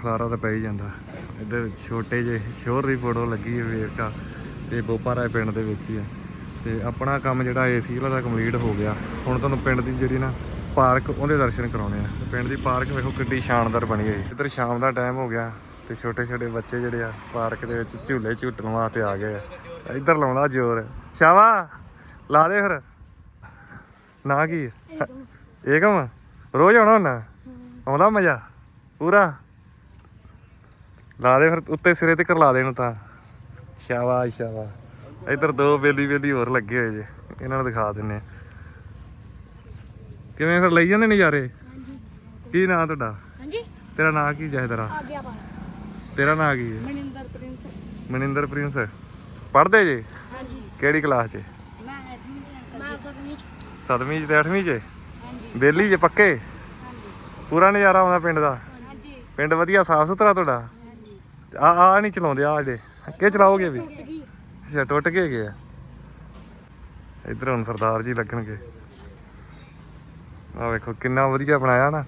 Speaker 1: ਖਲਾਰਾ ਤਾਂ ਪੈ ਹੀ ਜਾਂਦਾ। ਇੱਧਰ ਛੋਟੇ ਜਿਹੇ, ਸ਼ੋਰ ਦੀ ਫੋਟੋ ਲੱਗੀ ਹੈ ਵੇਰਕਾ। ਤੇ ਬੋਪਾਰਾ ਪਿੰਡ ਦੇ ਵਿੱਚ ਹੀ ਆ। ਤੇ ਆਪਣਾ ਕੰਮ ਜਿਹੜਾ ਏਸੀ ਵਾਲਾ ਦਾ ਕੰਪਲੀਟ ਹੋ ਗਿਆ। ਹੁਣ ਤੁਹਾਨੂੰ ਪਿੰਡ ਦੀ ਜਿਹੜੀ ਨਾ ਪਾਰਕ ਉਹਦੇ ਦਰਸ਼ਨ ਕਰਾਉਣੇ ਆ। ਪਿੰਡ ਦੀ ਪਾਰਕ ਵੇਖੋ ਕਿੰਨੀ ਸ਼ਾਨਦਾਰ ਬਣੀ ਹੋਈ। ਇੱਧਰ ਸ਼ਾਮ ਦਾ ਟਾਈਮ ਹੋ ਗਿਆ ਤੇ ਛੋਟੇ ਛੋਟੇ ਬੱਚੇ ਜਿਹੜੇ ਆ ਪਾਰਕ ਦੇ ਵਿੱਚ ਝੂਲੇ ਝੂਟਣ ਵਾਸਤੇ ਆ ਗਏ ਆ। ਇੱਧਰ ਲਾਉਣਾ ਜ਼ੋਰ। ਸ਼ਾਵਾ, ਲਾ ਦੇ ਫਿਰ। ਨਾ ਕੀ? ਹੈ? ਏਕਮ ਰੋਜ਼ ਆਉਣਾ ਹੁੰਦਾ? ਆਉਂਦਾ ਮਜ਼ਾ? ਪੂਰਾ? ਲਾ ਦੇ ਫਿਰ, ਉੱਤੇ ਸਿਰੇ ਤੇ ਕਰ ਲਾ ਦੇ ਤਾਂ। ਸ਼ਾਬਾਸ਼ ਸ਼ਾਬਾਸ਼। ਇੱਧਰ ਦੋ ਬੇਲੀ ਬੇਲੀ ਹੋਰ ਲੱਗੇ ਹੋਏ ਜੇ। ਇਹਨਾਂ ਨੂੰ ਦਿਖਾ ਦਿੰਨੇ ਆ। ਕਿਵੇਂ ਫਿਰ ਲਈ ਜਾਂਦੇ ਨਜ਼ਾਰੇ? ਕੀ ਨਾਂ ਤੁਹਾਡਾ?
Speaker 4: ਹਾਂਜੀ।
Speaker 1: ਤੇਰਾ ਨਾਂ ਕੀ ਚਾਹੀਦਾ ਤੇਰਾ?
Speaker 4: ਆ ਗਿਆ ਪਾਣਾ
Speaker 1: ਤੇਰਾ ਨਾਂ ਕੀ ਹੈ?
Speaker 4: ਮਨਿੰਦਰ ਪ੍ਰਿੰਸ।
Speaker 1: ਮਨਿੰਦਰ ਪ੍ਰਿੰਸ। ਪੜ੍ਹਦੇ ਜੇ?
Speaker 4: ਹਾਂਜੀ।
Speaker 1: ਕਿਹੜੀ ਕਲਾਸ 'ਚ?
Speaker 4: ਮੈਂ 8ਵੀਂ ਦੇ ਅੰਕਲ ਮੈਂ ਸਤਵੀਂ ਚ।
Speaker 1: ਸੱਤਵੀਂ 'ਚ ਤੇ 8ਵੀਂ 'ਚ?
Speaker 4: ਹਾਂਜੀ।
Speaker 1: ਬੇਲੀ ਜੇ ਪੱਕੇ?
Speaker 4: ਹਾਂਜੀ।
Speaker 1: ਪੂਰਾ ਨਜ਼ਾਰਾ ਆਉਂਦਾ ਪਿੰਡ ਦਾ?
Speaker 4: ਹਾਂਜੀ।
Speaker 1: ਪਿੰਡ ਵਧੀਆ ਸਾਫ਼ ਸੁਥਰਾ ਤੁਹਾਡਾ?
Speaker 4: ਹਾਂਜੀ।
Speaker 1: ਆ ਆ ਨਹੀਂ ਚਲਾਉਂਦੇ ਆ ਜੇ ਕਿ ਚਲਾਓਗੇ ਵੀ? ਅੱਛਾ ਟੁੱਟ ਗਏ ਹੈਗੇ ਆ। ਇੱਧਰ ਹੁਣ ਸਰਦਾਰ ਜੀ ਲੱਗਣਗੇ। ਆ ਵੇਖੋ ਕਿੰਨਾ ਵਧੀਆ ਬਣਾਇਆ ਨਾ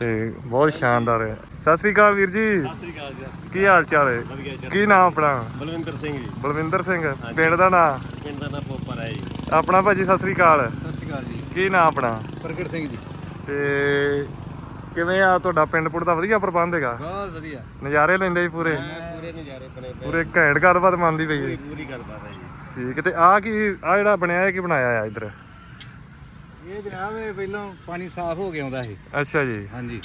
Speaker 1: ਤੇ ਬਹੁਤ ਸ਼ਾਨਦਾਰ ਹੈ। ਸਤਿ ਸ੍ਰੀ ਅਕਾਲ ਵੀਰ ਜੀ। ਕੀ ਹਾਲ ਚਾਲ ਹੈ?
Speaker 3: ਜੀ
Speaker 1: ਕੀ ਨਾਮ ਆਪਣਾ?
Speaker 3: ਬਲਵਿੰਦਰ ਸਿੰਘ ਜੀ।
Speaker 1: ਬਲਵਿੰਦਰ ਸਿੰਘ ਪਿੰਡ ਦਾ ਨਾਮ
Speaker 3: ਪਿੰਡ ਦਾ ਨਾਮ ਪੋਪਰ ਹੈ ਜੀ।
Speaker 1: ਆਪਣਾ ਭਾਜੀ ਸਤਿ ਸ੍ਰੀ ਅਕਾਲ।
Speaker 2: ਸਤਿ ਸ਼੍ਰੀ ਅਕਾਲ ਜੀ।
Speaker 1: ਕੀ ਨਾਮ ਆਪਣਾ?
Speaker 2: ਪ੍ਰਗਟ ਸਿੰਘ ਜੀ।
Speaker 1: ਤੇ ਕਿਵੇਂ ਆ ਤੁਹਾਡਾ ਪਿੰਡ ਪੁੜ ਦਾ ਵਧੀਆ ਪ੍ਰਬੰਧ ਹੈਗਾ?
Speaker 2: ਬਹੁਤ ਵਧੀਆ।
Speaker 1: ਨਜ਼ਾਰੇ ਲੈਂਦੇ ਜੀ ਪੂਰੇ?
Speaker 3: ਪੂਰੇ ਨਜ਼ਾਰੇ ਬਣੇ
Speaker 1: ਪੂਰੇ ਘੈਂਟ ਗੱਲਬਾਤ ਮੰਨਦੀ ਪਈ ਹੈ
Speaker 3: ਪੂਰੀ ਗੱਲਬਾਤ ਹੈ ਜੀ।
Speaker 1: ਠੀਕ ਤੇ ਆ ਕੀ ਆ ਜਿਹੜਾ ਬਣਿਆ ਹੈ ਕੀ ਬਣਾਇਆ ਆ ਇੱਧਰ?
Speaker 2: ਇਹ ਜਨਾਬ ਇਹ ਪਹਿਲਾਂ ਪਾਣੀ ਸਾਫ਼ ਹੋ ਗਿਆ ਆਉਂਦਾ ਸੀ।
Speaker 1: ਅੱਛਾ ਜੀ।
Speaker 2: ਹਾਂਜੀ।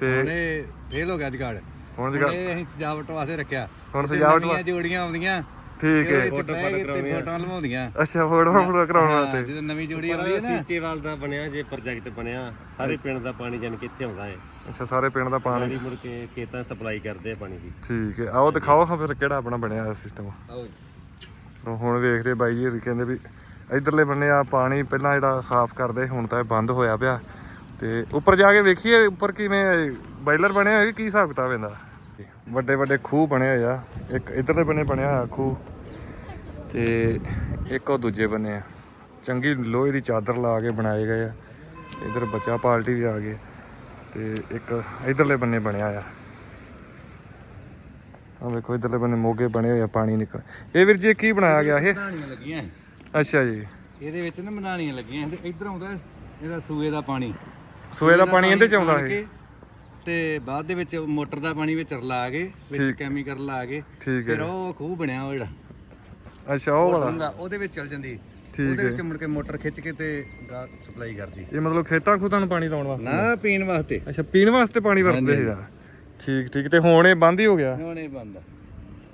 Speaker 1: ਤੇ
Speaker 2: ਹੁਣ ਇਹ ਫੇਲ ਹੋ ਗਿਆ ਜਗਾੜ।
Speaker 1: ਹੁਣ
Speaker 2: ਹੁਣ
Speaker 1: ਜਗਾ
Speaker 2: ਇਹ ਅਸੀਂ ਸਜਾਵਟ ਵਾਸਤੇ ਰੱਖਿਆ।
Speaker 1: ਹੁਣ ਸਜਾਵਟ
Speaker 2: ਨਵੀਆਂ ਜੋੜੀਆਂ ਆਉਂਦੀਆਂ
Speaker 1: ਠੀਕ ਹੈ।
Speaker 2: ਫੋਟੋ ਤੇ ਫੋਟੋਆਂ ਲਵਾਉਂਦੀਆਂ?
Speaker 1: ਅੱਛਾ ਫੋਟੋ ਫੋਟੋ ਕਰਾਉਣ ਵਾਸਤੇ
Speaker 2: ਜਦੋਂ ਨਵੀਂ ਜੋੜੀ ਆਉਂਦੀ ਹੈ ਨਾ।
Speaker 3: ਸੀਚੇਵਾਲ ਦਾ ਬਣਿਆ ਜੇ ਪ੍ਰੋਜੈਕਟ ਬਣਿਆ ਸਾਰੇ ਪਿੰਡ ਦਾ ਪਾਣੀ ਜਾਨ ਕਿੱਥੇ ਆਉਂਦਾ ਹੈ
Speaker 1: ਅੱਛਾ ਸਾਰੇ ਪਿੰਡ ਦਾ ਪਾਣੀ।
Speaker 3: ਮੁੜ ਕੇ ਖੇਤਾਂ ਸਪਲਾਈ ਕਰਦੇ ਆ ਪਾਣੀ ਦੀ।
Speaker 1: ਠੀਕ ਹੈ। ਆਓ ਦਿਖਾਓ ਹਾਂ ਫਿਰ ਕਿਹੜਾ ਆਪਣਾ ਬਣਿਆ ਹੋਇਆ ਸਿਸਟਮ
Speaker 2: ਆਓ ਜੀ।
Speaker 1: ਹੁਣ ਵੇਖਦੇ ਬਾਈ ਜੀ ਕਹਿੰਦੇ ਵੀ ਇਧਰਲੇ ਬੰਨੇ ਆ ਪਾਣੀ ਪਹਿਲਾਂ ਜਿਹੜਾ ਸਾਫ਼ ਕਰਦੇ ਹੁਣ ਤਾਂ ਇਹ ਬੰਦ ਹੋਇਆ ਪਿਆ। ਤੇ ਉੱਪਰ ਜਾ ਕੇ ਵੇਖੀਏ ਉੱਪਰ ਕਿਵੇਂ ਬਾਇਲਰ ਬਣਿਆ ਹੋਇਆ ਕੀ ਹਿਸਾਬ ਕਿਤਾਬ ਇਹਦਾ? ਵੱਡੇ ਵੱਡੇ ਖੂਹ ਬਣੇ ਹੋਏ ਆ। ਇੱਕ ਇਧਰਲੇ ਬੰਨੇ ਬਣਿਆ ਹੋਇਆ ਖੂਹ। ਤੇ ਇੱਕ ਉਹ ਦੂਜੇ ਬੰਨੇ ਆ। ਚੰਗੀ ਲੋਹੇ ਦੀ ਚਾਦਰ ਲਾ ਕੇ ਬਣਾਏ ਗਏ ਆ। ਤੇ ਇਧਰ ਬੱਚਾ ਪਾਰਟੀ ਵੀ ਆ ਗਏ ਤੇ ਇੱਕ ਇਧਰਲੇ ਬੰਨੇ ਬਣਿਆ ਆ। ਆ ਵੇਖੋ ਇਧਰਲੇ ਬੰਨੇ ਮੋਗੇ ਬਣੇ ਹੋਏ ਆ ਪਾਣੀ ਨਿਕਲ ਇਹ ਵੀਰ ਜੀ ਇਹ ਕੀ ਬਣਾਇਆ ਗਿਆ ਇਹ?
Speaker 2: ਲੱਗੀਆਂ
Speaker 1: ਅੱਛਾ ਜੀ।
Speaker 2: ਇਹਦੇ ਵਿੱਚ ਨਾ ਮਨਾਣੀਆਂ ਲੱਗੀਆਂ ਤੇ ਇੱਧਰ ਆਉਂਦਾ ਇਹਦਾ ਸੂਏ ਦਾ ਪਾਣੀ।
Speaker 1: ਸੂਏ ਦਾ ਪਾਣੀ ਇਹਦੇ ਚ ਆਉਂਦਾ
Speaker 2: ਬਣ
Speaker 1: ਹੈ
Speaker 2: ਕੇ ਤੇ ਬਾਅਦ ਦੇ ਵਿੱਚ ਮੋਟਰ ਦਾ ਪਾਣੀ ਵਿੱਚ ਰਲਾ ਕੇ ਵਿੱਚ ਕੈਮੀਕਲ ਲਾ ਕੇ ਫਿਰ ਉਹ ਖੂਹ ਬਣਿਆ ਉਹ ਜਿਹੜਾ।
Speaker 1: ਅੱਛਾ ਉਹ ਵਾਲਾ।
Speaker 2: ਹੁੰਦਾ ਉਹਦੇ ਵਿੱਚ ਚੱਲ ਜਾਂਦੀ।
Speaker 1: ਠੀਕ
Speaker 2: ਉਹਦੇ ਵਿੱਚ ਮੁੜ ਕੇ ਮੋਟਰ ਖਿੱਚ ਕੇ ਤੇ ਗਾ ਸਪਲਾਈ ਕਰਦੀ।
Speaker 1: ਇਹ ਮਤਲਬ ਖੇਤਾਂ ਖੂਤਾਂ ਨੂੰ ਪਾਣੀ ਲਾਉਣ ਵਾਸਤੇ?
Speaker 2: ਨਾ ਪੀਣ ਵਾਸਤੇ।
Speaker 1: ਅੱਛਾ ਪੀਣ ਵਾਸਤੇ ਪਾਣੀ ਵਰਤਦੇ ਸੀਗਾ? ਠੀਕ ਠੀਕ। ਤੇ ਹੁਣ ਇਹ ਬੰਦ ਹੀ ਹੋ ਗਿਆ?
Speaker 2: ਹੁਣ ਇਹ ਬੰਦ ਆ।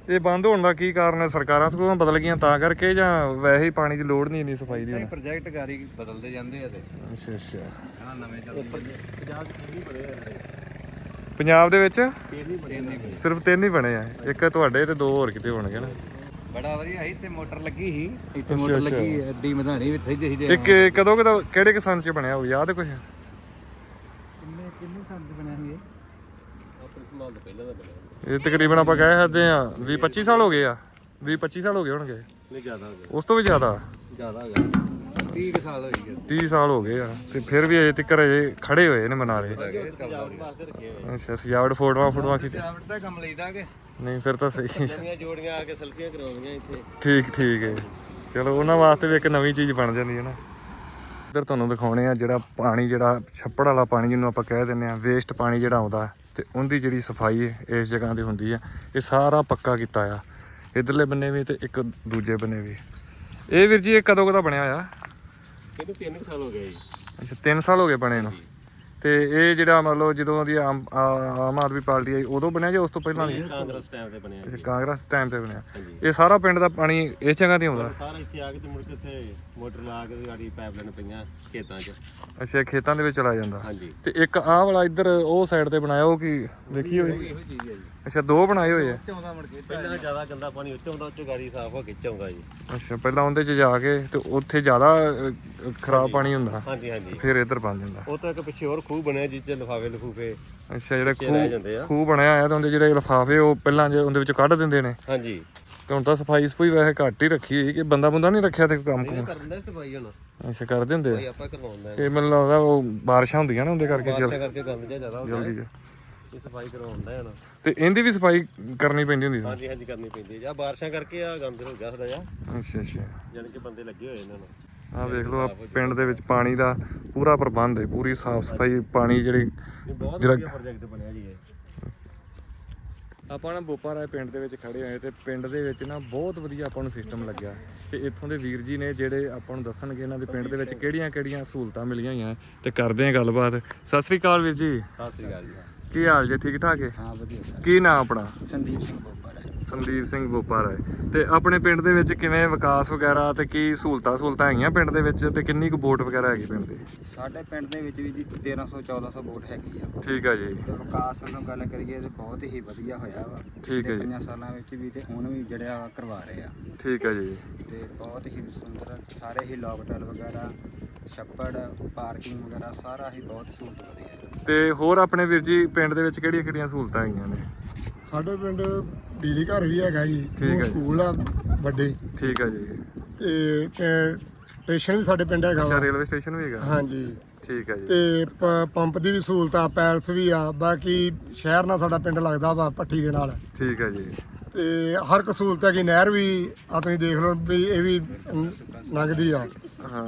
Speaker 1: ਇਹ ਬੰਦ ਹੋਣ ਦਾ ਕੀ ਕਾਰਨ ਹੈ? ਸਰਕਾਰਾਂ ਸਕੂਲਾਂ ਬਦਲ ਗਈਆਂ ਤਾਂ ਕਰਕੇ ਜਾਂ ਵੈਸੇ ਹੀ ਪਾਣੀ ਦੀ ਲੋੜ ਨਹੀਂ ਇੰਨੀ ਸਫ਼ਾਈ ਦੀ ਹੁਣ?
Speaker 2: ਪ੍ਰੋਜੈਕਟ ਗਾਰੀ ਬਦਲਦੇ ਜਾਂਦੇ ਆ ਤੇ।
Speaker 1: ਅੱਛਾ ਅੱਛਾ।
Speaker 2: ਆ ਨਵੇਂ ਚੱਲਦੇ
Speaker 1: ਪੰਜਾਬ ਦੇ ਵਿੱਚ?
Speaker 2: ਇੰਨੇ ਵੀ।
Speaker 1: ਸਿਰਫ ਤਿੰਨ ਹੀ ਬਣੇ ਆ। ਇੱਕ ਤੁਹਾਡੇ ਤੇ ਦੋ ਹੋਰ ਕਿਤੇ ਹੋਣਗੇ ਨਾ।
Speaker 2: ਬੜਾ ਵਧੀਆ ਸੀ ਤੇ ਮੋਟਰ ਲੱਗੀ ਸੀ। ਇੱਥੇ ਮੋਟਰ
Speaker 1: ਅੱਛਾ।
Speaker 2: ਲੱਗੀ ਐਡੀ ਮਧਾਣੀ ਵਿੱਚ ਸਹੀ ਜਿਹੀ
Speaker 1: ਇੱਕ ਕਦੋਂ ਕਦੋਂ ਕਿਹੜੇ ਕਿਸਾਨ ਚ ਬਣਿਆ ਉਹ ਯਾਦ ਕੁਝ
Speaker 2: ਕਿੰਨੇ ਕਿੰਨੇ ਸਾਲ ਦੇ ਬਣਿਆ ਸੀ ਇਹ?
Speaker 1: ਇਹ ਤਕਰੀਬਨ ਆਪਾਂ ਕਹਿ ਸਕਦੇ ਆ 20 25 ਸਾਲ ਹੋ ਗਏ ਆ। 20 25 ਸਾਲ ਹੋ ਗਏ ਹੋਣਗੇ।
Speaker 3: ਨਹੀਂ ਜ਼ਿਆਦਾ ਹੋ ਗਿਆ।
Speaker 1: ਉਸ ਤੋਂ ਵੀ ਜ਼ਿਆਦਾ?
Speaker 3: ਜ਼ਿਆਦਾ ਹੋ ਗਿਆ।
Speaker 2: 30 ਕੁ ਸਾਲ ਹੋਈ ਗਏ।
Speaker 1: 30 ਸਾਲ ਹੋ ਗਏ ਆ ਤੇ ਫਿਰ ਵੀ ਅਜੇ ਤੱਕ ਅਜੇ ਖੜੇ ਹੋਏ ਨੇ ਮਨਾਰੇ। ਅੱਛਾ ਸਜਾਵਟ ਫੋਟੋਆਂ ਫੋਟੋਆਂ ਖਿੱਚ
Speaker 2: ਸਜਾਵਟ ਦਾ ਕੰਮ ਲਈਦਾ ਕਿ
Speaker 1: ਨਹੀਂ ਫਿਰ ਤਾਂ ਸਹੀ।
Speaker 3: ਨਵੀਆਂ ਜੋੜੀਆਂ ਆ ਕੇ ਸੈਲਫੀਆਂ ਕਰਾਉਂਦੀਆਂ ਇੱਥੇ।
Speaker 1: ਠੀਕ ਠੀਕ ਹੈ ਚਲੋ ਉਹਨਾਂ ਵਾਸਤੇ ਵੀ ਇੱਕ ਨਵੀਂ ਚੀਜ਼ ਬਣ ਜਾਂਦੀ ਹੈ ਨਾ। ਇੱਧਰ ਤੁਹਾਨੂੰ ਦਿਖਾਉਣੇ ਆ ਜਿਹੜਾ ਪਾਣੀ ਜਿਹੜਾ ਛੱਪੜ ਵਾਲਾ ਪਾਣੀ ਜਿਹਨੂੰ ਆਪਾਂ ਕਹਿ ਦਿੰਦੇ ਆ ਵੇਸਟ ਪਾਣੀ ਜਿਹੜਾ ਆਉਂਦਾ ਤੇ ਉਹਦੀ ਜਿਹੜੀ ਸਫ਼ਾਈ ਇਸ ਜਗ੍ਹਾ ਤੇ ਹੁੰਦੀ ਆ ਇਹ ਸਾਰਾ ਪੱਕਾ ਕੀਤਾ ਆ। ਇਧਰਲੇ ਬੰਨੇ ਵੀ ਤੇ ਇੱਕ ਦੂਜੇ ਬੰਨੇ ਵੀ। ਇਹ ਵੀਰ ਜੀ ਇਹ ਕਦੋਂ ਕਦਾ ਬਣਿਆ ਆ?
Speaker 3: ਇਹਨੂੰ 3 ਸਾਲ ਹੋ ਗਏ ਜੀ।
Speaker 1: ਅੱਛਾ 3 ਸਾਲ ਹੋ ਗਏ ਬਣੇ ਨੂੰ। ਤੇ ਇਹ ਜਿਹੜਾ ਮਤਲਬ ਜਦੋਂ ਦੀ ਆਮ ਆ- ਆਮ ਆਦਮੀ ਪਾਰਟੀ ਆਈ ਉਦੋਂ ਬਣਿਆ ਜਾਂ ਉਸ ਤੋਂ ਪਹਿਲਾਂ ਨਹੀਂ?
Speaker 3: ਕਾਂਗਰਸ ਟਾਈਮ ਤੇ ਬਣਿਆ
Speaker 1: ਇਹ ਕਾਂਗਰਸ ਟਾਈਮ ਤੇ ਬਣਿਆ। ਇਹ ਸਾਰਾ ਪਿੰਡ ਦਾ ਪਾਣੀ ਇਸ ਜਗ੍ਹਾ ਤੇ ਆਉਂਦਾ?
Speaker 3: ਸਾਰਾ ਇੱਥੇ ਆ ਕੇ ਤੇ ਮੁੜ ਕੇ ਇੱਥੇ ਮੋਟਰ ਲਾ ਕੇ ਤੇ ਗਾੜੀ ਪਾਈਪਲਾਈਨ ਪਈਆਂ ਖੇਤਾਂ 'ਚ।
Speaker 1: ਅੱਛਾ ਇਹ ਖੇਤਾਂ ਦੇ ਵਿੱਚ ਚਲਾ ਜਾਂਦਾ।
Speaker 3: ਹਾਂਜੀ।
Speaker 1: ਤੇ ਇੱਕ ਆਹ ਵਾਲਾ ਇੱਧਰ ਉਹ ਸਾਈਡ ਤੇ ਬਣਾਇਆ ਉਹ ਕੀ ਵੇਖੀ ਹੋਈ?
Speaker 2: ਇਹੋ ਚੀਜ਼ ਹੈ ਜੀ।
Speaker 1: ਅੱਛਾ ਦੋ ਬਣਾਏ ਹੋਏ ਆ?
Speaker 2: ਚੌਂਦਾ ਮੁੜ ਕੇ
Speaker 3: ਪਹਿਲਾਂ ਜ਼ਿਆਦਾ ਗੰਦਾ ਪਾਣੀ ਉੱਚੋਂ ਆਉਂਦਾ ਉੱਚੋਂ ਗਾੜੀ ਸਾਫ਼ ਹੋ ਕੇ ਚਾਉਂਦਾ ਜੀ।
Speaker 1: ਅੱਛਾ ਪਹਿਲਾਂ ਉਹਦੇ 'ਚ ਜਾ ਕੇ ਤੇ ਉੱਥੇ ਜ਼ਿਆਦਾ ਖਰਾਬ ਪਾਣੀ ਹੁੰਦਾ।
Speaker 3: ਹਾਂਜੀ ਹਾਂਜੀ।
Speaker 1: ਫਿਰ ਇੱਧਰ ਬਣ ਜਾਂਦਾ।
Speaker 3: ਉਹ ਤਾਂ ਇੱਕ ਪਿੱਛੇ ਹੋਰ ਖੂਹ ਬਣਿਆ ਜਿਸ 'ਚ ਲਿਫਾਫੇ ਲਫੂਫੇ
Speaker 1: ਅੱਛਾ ਜਿਹੜੇ
Speaker 3: ਪਿੱਛੇ ਰਹਿ ਜਾਂਦੇ ਆ।
Speaker 1: ਖੂਹ ਬਣਿਆ ਹੋਇਆ ਤੇ ਉਹਦੇ ਜਿਹੜੇ ਲਿਫਾਫੇ ਉਹ ਪਹਿਲਾਂ ਜੇ ਉਹਦੇ ਵਿੱਚ ਕੱਢ ਦਿੰਦੇ ਨੇ।
Speaker 3: ਹਾਂਜੀ।
Speaker 1: ਤੇ ਹੁਣ ਤਾਂ ਸਫ਼ਾਈ ਸਫੂਈ ਵੈਸੇ ਘੱਟ ਹੀ ਰੱਖੀ ਹੋਈ ਕਿ ਬੰਦਾ ਬੰਦਾ ਨਹੀਂ ਰੱਖਿਆ ਤੇ ਕੰਮ ਕੁਮ
Speaker 3: ਇਹ ਕਰ ਦਿੰਦਾ ਸਫ਼ਾਈ ਹੁਣ।
Speaker 1: ਅੱਛਾ ਕਰ ਦਿੰਦੇ
Speaker 3: ਭਾਈ
Speaker 1: ਆ
Speaker 3: ਆਪਾਂ ਕਰਵਾਉਂਦਾ
Speaker 1: ਇਹ ਮੈਨੂੰ ਲੱਗਦਾ ਉਹ ਬਾਰਿਸ਼ਾਂ ਹੁੰਦੀਆਂ ਨਾ ਉਹਦੇ ਕਰਕੇ
Speaker 3: ਜ਼ਿਆਦਾ ਹੁੰਦਾ।
Speaker 1: ਜਲਦੀ
Speaker 3: ਸਫ਼ਾਈ ਕਰਵਾਉਂਦਾ ਹੁਣ।
Speaker 1: ਤੇ ਇਹਦੀ ਵੀ ਸਫ਼ਾਈ ਕਰਨੀ ਪੈਂਦੀ ਹੁੰਦੀ
Speaker 3: ਹਾਂਜੀ ਹਾਂਜੀ ਕਰਨੀ ਪੈਂਦੀ ਹੈ। ਜਾਂ ਬਾਰਿਸ਼ਾਂ ਕਰਕੇ ਆ ਗੰਦ ਹੋ ਗਿਆ ਥੋੜਾ ਜਿਹਾ।
Speaker 1: ਅੱਛਾ ਅੱਛਾ।
Speaker 3: ਜਾਣੀ ਕਿ ਬੰਦੇ ਲੱਗੇ ਹੋਏ ਇਹਨਾਂ ਨੂੰ
Speaker 1: ਆਹ ਵੇਖ ਲਓ ਪਿੰਡ ਦੇ ਵਿੱਚ ਪਾਣੀ ਦਾ ਪੂਰਾ ਪ੍ਰਬੰਧ ਹੈ। ਪੂਰੀ ਸਾਫ਼ ਸਫ਼ਾਈ ਪਾਣੀ ਜਿਹੜੀ
Speaker 3: ਬਹੁਤ ਵਧੀਆ ਪ੍ਰੋਜੈਕਟ ਬਣਿਆ ਜੀ ਇਹ।
Speaker 1: ਆਪਾਂ ਨਾ ਬੋਪਾਰਾ ਪਿੰਡ ਦੇ ਵਿੱਚ ਖੜੇ ਹੋਏ ਤੇ ਪਿੰਡ ਦੇ ਵਿੱਚ ਨਾ ਬਹੁਤ ਵਧੀਆ ਆਪਾਂ ਨੂੰ ਸਿਸਟਮ ਲੱਗਿਆ ਤੇ ਇੱਥੋਂ ਦੇ ਵੀਰ ਜੀ ਨੇ ਜਿਹੜੇ ਆਪਾਂ ਨੂੰ ਦੱਸਣਗੇ ਇਹਨਾਂ ਦੇ ਪਿੰਡ ਦੇ ਵਿੱਚ ਕਿਹੜੀਆਂ-ਕਿਹੜੀਆਂ ਸਹੂਲਤਾਂ ਮਿਲੀਆਂ ਹੋਈਆਂ ਤੇ ਕਰਦੇ ਆਂ ਗੱਲਬਾਤ। ਸਤਿ ਸ੍ਰੀ ਅਕਾਲ ਵੀਰ ਜੀ।
Speaker 3: ਸਤਿ ਸ੍ਰੀ ਅਕਾਲ ਜੀ।
Speaker 1: ਕੀ ਹਾਲ ਜੇ ਠੀਕ ਠਾਕ ਹੈ?
Speaker 5: ਹਾਂ ਵਧੀਆ। ਸਰ
Speaker 1: ਕੀ ਨਾਮ ਆਪਣਾ?
Speaker 5: ਸੰਦੀਪ ਸਿੰਘ ਹੈ
Speaker 1: ਸੰਦੀਪ ਸਿੰਘ ਬੋਪਾਰਾ ਹੈ। ਤੇ ਆਪਣੇ ਪਿੰਡ ਦੇ ਵਿੱਚ ਕਿਵੇਂ ਵਿਕਾਸ ਵਗੈਰਾ ਤੇ ਕੀ ਸਹੂਲਤਾਂ ਸਹੂਲਤਾਂ ਹੈਗੀਆਂ ਪਿੰਡ ਦੇ ਵਿੱਚ ਤੇ ਕਿੰਨੀ ਕੁ ਵੋਟ ਵਗੈਰਾ ਹੈਗੀ ਪਿੰਡ ਦੀ?
Speaker 5: ਸਾਡੇ ਪਿੰਡ ਦੇ ਵਿੱਚ ਵੀ ਜੀ 1300 1400 ਵੋਟ ਹੈਗੀ ਆ।
Speaker 1: ਠੀਕ ਆ ਜੀ।
Speaker 5: ਤੇ ਵਿਕਾਸ ਨੂੰ ਗੱਲ ਕਰੀਏ ਤੇ ਬਹੁਤ ਹੀ ਵਧੀਆ ਹੋਇਆ ਵਾ।
Speaker 1: ਠੀਕ ਹੈ ਜੀ।
Speaker 5: ਪੰਜਾਂ ਸਾਲਾਂ ਵਿੱਚ ਵੀ ਤੇ ਹੁਣ ਵੀ ਜਿਹੜਾ ਵਾ ਕਰਵਾ ਰਹੇ ਆ।
Speaker 1: ਠੀਕ ਆ ਜੀ।
Speaker 5: ਤੇ ਬਹੁਤ ਹੀ ਸੁੰਦਰ ਸਾਰੇ ਹੀ ਲੌਕਟਲ ਵਗੈਰਾ ਛੱਪੜ ਪਾਰਕਿੰਗ ਵਗੈਰਾ ਸਾਰਾ ਹੀ ਬਹੁਤ ਸਹੂਲਤ ਵਧੀਆ ਹੈ
Speaker 1: ਤੇ ਹੋਰ ਆਪਣੇ ਵੀਰ ਜੀ ਪਿੰਡ ਦੇ ਵਿੱਚ ਕਿਹੜੀਆਂ-ਕਿਹੜੀਆਂ ਸਹੂਲਤਾਂ ਹੈਗੀਆਂ ਨੇ?
Speaker 6: ਸਾਡੇ ਪਿੰਡ ਬਿਜਲੀ ਘਰ ਵੀ ਹੈਗਾ ਜੀ
Speaker 1: ਠੀਕ ਹੈ
Speaker 6: ਦੋ
Speaker 1: ਜੀ।
Speaker 6: ਸਕੂਲ ਆ ਵੱਡੇ।
Speaker 1: ਠੀਕ ਆ ਜੀ।
Speaker 6: ਤੇ ਸਟੇਸ਼ਨ ਵੀ ਸਾਡੇ ਪਿੰਡ ਹੈਗਾ
Speaker 1: ਅੱਛਾ
Speaker 6: ਵਾ।
Speaker 1: ਰੇਲਵੇ ਸਟੇਸ਼ਨ ਵੀ ਹੈਗਾ।
Speaker 6: ਹਾਂਜੀ।
Speaker 1: ਠੀਕ ਹੈ ਜੀ।
Speaker 6: ਤੇ ਪ- ਪੰਪ ਦੀ ਵੀ ਸਹੂਲਤ ਆ ਪੈਲਸ ਵੀ ਆ ਬਾਕੀ ਸ਼ਹਿਰ ਨਾਲ ਸਾਡਾ ਪਿੰਡ ਲੱਗਦਾ ਵਾ ਪੱਠੀ ਦੇ ਨਾਲ।
Speaker 1: ਠੀਕ ਹੈ ਜੀ।
Speaker 6: ਤੇ ਹਰ ਇੱਕ ਸਹੂਲਤ ਹੈਗੀ ਨਹਿਰ ਵੀ ਆ ਤੁਸੀਂ ਦੇਖ ਲਓ ਵੀ ਇਹ ਵੀ ਅਮ, ਲੰਘਦੀ ਆ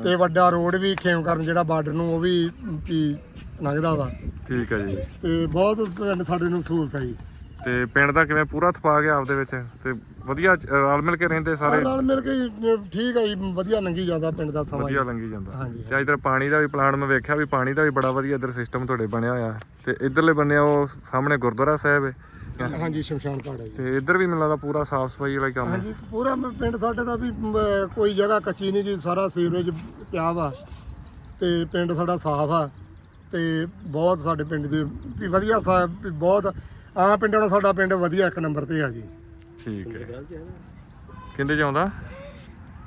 Speaker 6: ਤੇ ਵੱਡਾ ਰੋਡ ਵੀ ਖੇਮ ਕਰਨ ਜਿਹੜਾ ਬਾਰਡਰ ਨੂੰ ਉਹ ਵੀ ਵੀ ਲੰਘਦਾ ਵਾ।
Speaker 1: ਠੀਕ ਹੈ ਜੀ।
Speaker 6: ਤੇ ਬਹੁਤ ਪਿੰਡ ਸਾਡੇ ਨੂੰ ਸਹੂਲਤ ਆ ਜੀ।
Speaker 1: ਤੇ ਪਿੰਡ ਦਾ ਕਿਵੇਂ ਪੂਰਾ ਥਪਾ ਗਿਆ ਆਪਦੇ ਵਿੱਚ? ਤੇ ਵਧੀਆ ਚ- ਰਲ ਮਿਲ ਕੇ ਰਹਿੰਦੇ ਸਾਰੇ?
Speaker 6: ਨਾਲ ਮਿਲ ਕੇ ਠੀਕ ਆ ਜੀ ਵਧੀਆ ਲੰਘੀ ਜਾਂਦਾ ਪਿੰਡ ਦਾ ਸਮਾਂ।
Speaker 1: ਵਧੀਆ ਲੰਗੀ ਜਾਂਦਾ।
Speaker 6: ਹਾਂਜੀ।
Speaker 1: ਤੇ ਇਧਰ ਪਾਣੀ ਦਾ ਵੀ ਪਲਾਨ ਮੈਂ ਵੇਖਿਆ ਵੀ ਪਾਣੀ ਦਾ ਵੀ ਬੜਾ ਵਧੀਆ ਇਧਰ ਸਿਸਟਮ ਤੁਹਾਡੇ ਬਣਿਆ ਹੋਇਆ। ਤੇ ਇਧਰਲੇ ਬੰਨੇ ਉਹ ਸਾਹਮਣੇ ਗੁਰਦੁਆਰਾ ਸਾਹਿਬ ਹੈ।
Speaker 6: ਹਾਂਜੀ ਸ਼ਮਸ਼ਾਨ ਘਾਟ ਹੈ ਜੀ।
Speaker 1: ਤੇ ਇਧਰ ਵੀ ਮੈਨੂੰ ਲੱਗਦਾ ਪੂਰਾ ਸਾਫ਼ ਸਫ਼ਾਈ ਵਾਲਾ ਹੀ ਕੰਮ ਹੈ।
Speaker 6: ਹਾਂਜੀ ਪੂਰਾ ਮ- ਪਿੰਡ ਸਾਡੇ ਦਾ ਵੀ ਮ, ਕੋਈ ਜਗ੍ਹਾ ਕੱਚੀ ਨਹੀਂ ਜੀ ਸਾਰਾ ਸੀਵਰੇਜ ਪਿਆ ਵਾ। ਤੇ ਪਿੰਡ ਸਾਡਾ ਸਾਫ਼ ਆ। ਤੇ ਬਹੁਤ ਸਾਡੇ ਪਿੰਡ ਦੇ ਵੀ ਵਧੀਆ ਸਾ ਵੀ ਬਹੁਤ ਆ ਪਿੰਡਾਂ ਨਾਲ ਸਾਡਾ ਪਿੰਡ ਵਧੀਆ ਇੱਕ ਨੰਬਰ ਤੇ ਆ ਜੀ।
Speaker 1: ਠੀਕ ਹੈ। ਕਿੰਦੇ ਜਾਉਂਦਾ